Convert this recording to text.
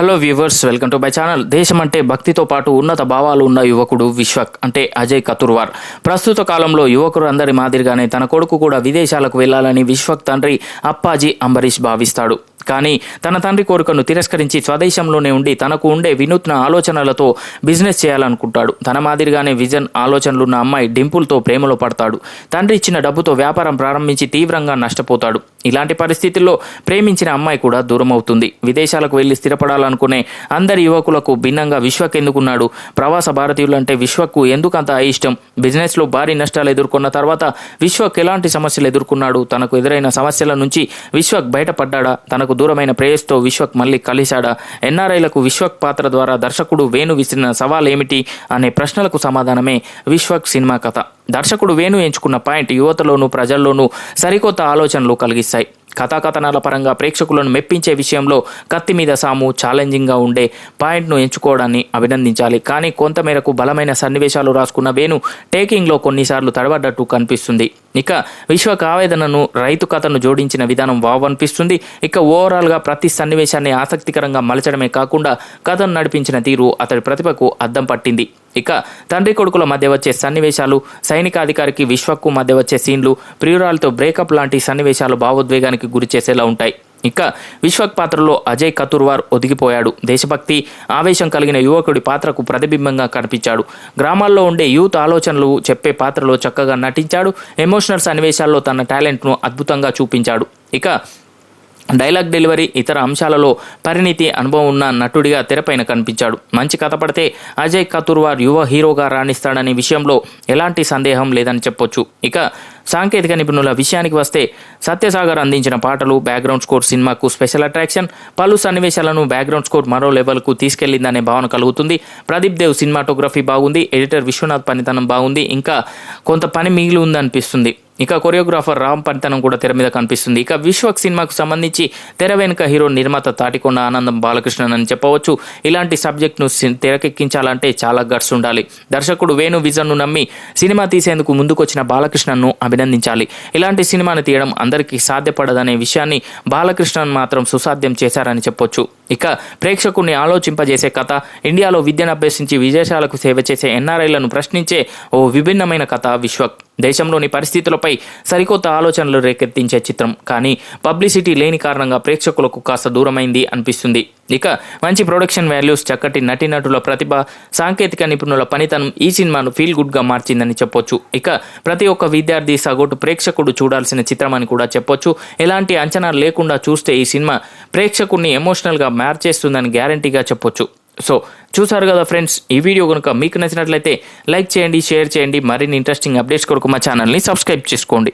Hello viewers welcome to my channel. దేశం అంటే భక్తితో పాటు ఉన్నత భావాలు ఉన్న యువకుడు విశ్వక్ అంటే అజయ్ కతుర్వార్. ప్రస్తుత కాలంలో యువకుడు అందరి మాదిరిగానే తన కొడుకు కూడా విదేశాలకు వెళ్ళాలని విశ్వక్ తండ్రి అప్పాజీ అంబరీష్ భావిస్తాడు. కానీ తన తండ్రి కోరికను తిరస్కరించి స్వదేశంలోనే ఉండి తనకు ఉండే వినూత్న ఆలోచనలతో బిజినెస్ చేయాలనుకుంటాడు. తన మాదిరిగానే విజన్ ఆలోచనలున్న అమ్మాయి డింపుల్తో ప్రేమలో పడతాడు. తండ్రి ఇచ్చిన డబ్బుతో వ్యాపారం ప్రారంభించి తీవ్రంగా నష్టపోతాడు. ఇలాంటి పరిస్థితుల్లో ప్రేమించిన అమ్మాయి కూడా దూరం అవుతుంది విదేశాలకు వెళ్ళి స్థిరపడాలనుకునే అందరి యువకులకు భిన్నంగా విశ్వక్ ఎందుకున్నాడు? ప్రవాస భారతీయులంటే విశ్వకు విశ్వక్కు ఎందుకంత ఇష్టం బిజినెస్లో భారీ నష్టాలు ఎదుర్కొన్న తర్వాత విశ్వక్ ఎలాంటి సమస్యలు ఎదుర్కొన్నాడు? తనకు ఎదురైన సమస్యల నుంచి విశ్వక్ బయటపడ్డాడా? తనకు దూరమైన ప్రేయస్తో విశ్వక్ మళ్ళీ కలిశాడా. ఎన్ఆర్ఐలకు విశ్వక్ పాత్ర ద్వారా దర్శకుడు వేణు విసిరిన సవాల్ ఏమిటి అనే ప్రశ్నలకు సమాధానమే విశ్వక్ సినిమా కథ. దర్శకుడు వేణు ఎంచుకున్న పాయింట్ యువతలోనూ ప్రజల్లోనూ సరికొత్త ఆలోచనలు కలిగిస్తాయి. కథాకథనాల పరంగా ప్రేక్షకులను మెప్పించే విషయంలో కత్తి మీద సాము ఛాలెంజింగ్గా ఉండే పాయింట్ను ఎంచుకోవడాన్ని అభినందించాలి. కానీ కొంతమేరకు బలమైన సన్నివేశాలు రాసుకున్న వేణు టేకింగ్లో కొన్నిసార్లు తడబడ్డట్టు కనిపిస్తుంది. ఇక విశ్వక ఆవేదనను రైతు కథను జోడించిన విధానం వావ్ అనిపిస్తుంది. ఇక ఓవరాల్గా ప్రతి సన్నివేశాన్ని ఆసక్తికరంగా మలచడమే కాకుండా కథను నడిపించిన తీరు అతడి ప్రతిభకు అద్దం పట్టింది. ఇక తండ్రి కొడుకుల మధ్య వచ్చే సన్నివేశాలు సైనికాధికారికి విశ్వకు మధ్య వచ్చే సీన్లు ప్రియురాలతో బ్రేకప్ లాంటి సన్నివేశాలు భావోద్వేగానికి గురి చేసేలా ఉంటాయి. ఇక విశ్వక్ పాత్రలో అజయ్ కతుర్వార్ ఒదిగిపోయాడు. దేశభక్తి ఆవేశం కలిగిన యువకుడి పాత్రకు ప్రతిబింబంగా కనిపించాడు. గ్రామాల్లో ఉండే యూత్ ఆలోచనలు చెప్పే పాత్రలో చక్కగా నటించాడు. ఎమోషనల్ సన్నివేశాల్లో తన టాలెంట్ను అద్భుతంగా చూపించాడు. ఇక డైలాగ్ డెలివరీ ఇతర అంశాలలో పరిణితి అనుభవం ఉన్న నటుడిగా తెరపైన కనిపించాడు. మంచి కథ పడితే అజయ్ కతుర్వార్ యువ హీరోగా రాణిస్తాడనే విషయంలో ఎలాంటి సందేహం లేదని చెప్పొచ్చు. ఇక సాంకేతిక నిపుణుల విషయానికి వస్తే సత్యసాగర్ అందించిన పాటలు బ్యాక్గ్రౌండ్ స్కోర్ సినిమాకు స్పెషల్ అట్రాక్షన్ పలు సన్నివేశాలను బ్యాక్గ్రౌండ్ స్కోర్ మరో లెవెల్కు తీసుకెళ్ళిందనే భావన కలుగుతుంది. ప్రదీప్ దేవ్ సినిమాటోగ్రఫీ బాగుంది ఎడిటర్ విశ్వనాథ్ పనితనం బాగుంది ఇంకా కొంత పని మిగిలి ఉందనిపిస్తుంది. ఇక కొరియోగ్రాఫర్ రామ్ పంతనం కూడా తెర మీద కనిపిస్తుంది. ఇక విశ్వక్ సినిమాకు సంబంధించి తెర వెనుక హీరో నిర్మాత తాటికొండ ఆనందం బాలకృష్ణన్ అని చెప్పవచ్చు. ఇలాంటి సబ్జెక్ట్ను సి- తెరకెక్కించాలంటే చాలా గట్స్ ఉండాలి. దర్శకుడు వేణు విజన్ను నమ్మి సినిమా తీసేందుకు ముందుకొచ్చిన బాలకృష్ణన్ను అభినందించాలి. ఇలాంటి సినిమాను తీయడం అందరికీ సాధ్యపడదనే విషయాన్ని బాలకృష్ణన్ మాత్రం సుసాధ్యం చేశారని చెప్పొచ్చు. ఇక ప్రేక్షకుడిని ఆలోచింపజేసే కథ ఇండియాలో విద్యను అభ్యసించి విదేశాలకు సేవ చేసే ఎన్ఆర్ఐలను ప్రశ్నించే ఓ విభిన్నమైన కథ విశ్వక్. దేశంలోని పరిస్థితులపై సరికొత్త ఆలోచనలు రేకెత్తించే చిత్రం. కానీ పబ్లిసిటీ లేని కారణంగా ప్రేక్షకులకు కాస్త దూరమైంది అనిపిస్తుంది. ఇక మంచి ప్రొడక్షన్ వాల్యూస్ చక్కటి నటీనటుల ప్రతిభ సాంకేతిక నిపుణుల పనితనం ఈ సినిమాను ఫీల్ గుడ్గా మార్చిందని చెప్పొచ్చు. ఇక ప్రతి ఒక్క విద్యార్థి సగటు ప్రేక్షకుడు చూడాల్సిన చిత్రం అని కూడా చెప్పొచ్చు. ఎలాంటి అంచనా లేకుండా చూస్తే ఈ సినిమా ప్రేక్షకుడిని ఎమోషనల్గా మార్చేస్తుందని గ్యారంటీగా చెప్పొచ్చు. సో చూసారు కదా ఫ్రెండ్స్ ఈ వీడియో కనుక మీకు నచ్చినట్లయితే లైక్ చేయండి షేర్ చేయండి. మరిన్ని ఇంట్రెస్టింగ్ అప్డేట్స్ కొరకు మా ఛానల్ని సబ్స్క్రైబ్ చేసుకోండి.